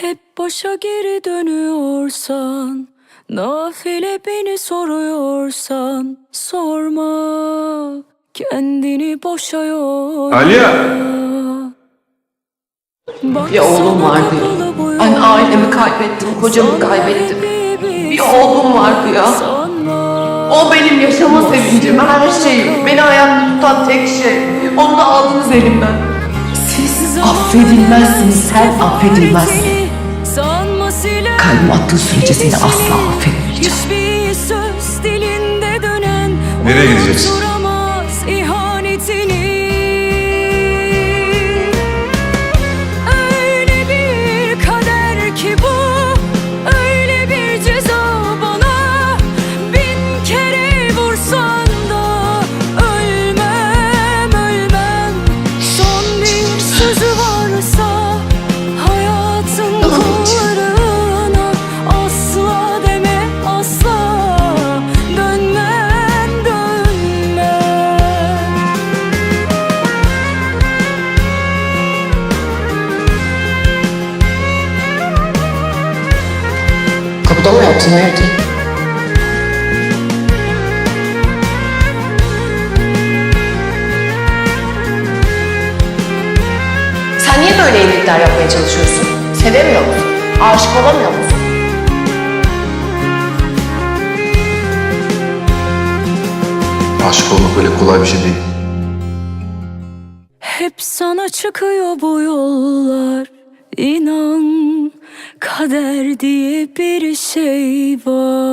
Hep başa geri dönüyorsan Nafile beni soruyorsan Sorma Kendini boşa yorma Aliye! Bir oğlum vardı. Ben ailemi kaybettim, kocamı kaybettim. Bir oğlum vardı ya. O benim yaşama sevincim, her şeyim. Beni ayakta tutan tek şey. Onu da aldınız elimden. Siz affedilmezsiniz, sen affedilmezsin. Kalbim attığı sürece seni asla affetmeyeceğim. Nereye gideceksin? Hayatım? Sen niye böyle evlilikler yapmaya çalışıyorsun? Sevemiyor musun? Aşık olamıyor musun? Aşık olmak öyle kolay bir şey değil. Hep sana çıkıyor bu yollar İnan kader diye bir şey var